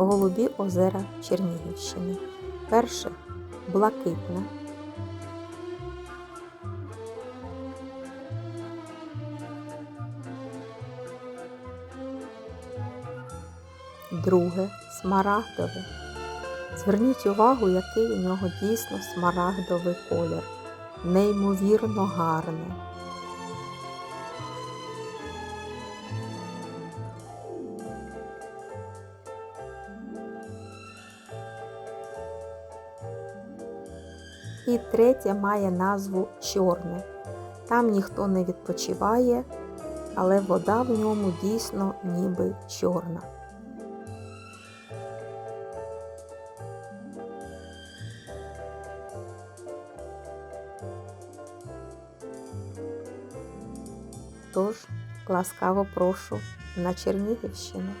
Голубі озера Чернігівщини. Перше блакитне. Друге смарагдове. Зверніть увагу, який у нього дійсно смарагдовий колір. Неймовірно гарний. І третє має назву Чорне. Там ніхто не відпочиває, але вода в ньому дійсно ніби чорна. Тож ласкаво прошу на Чернігівщину.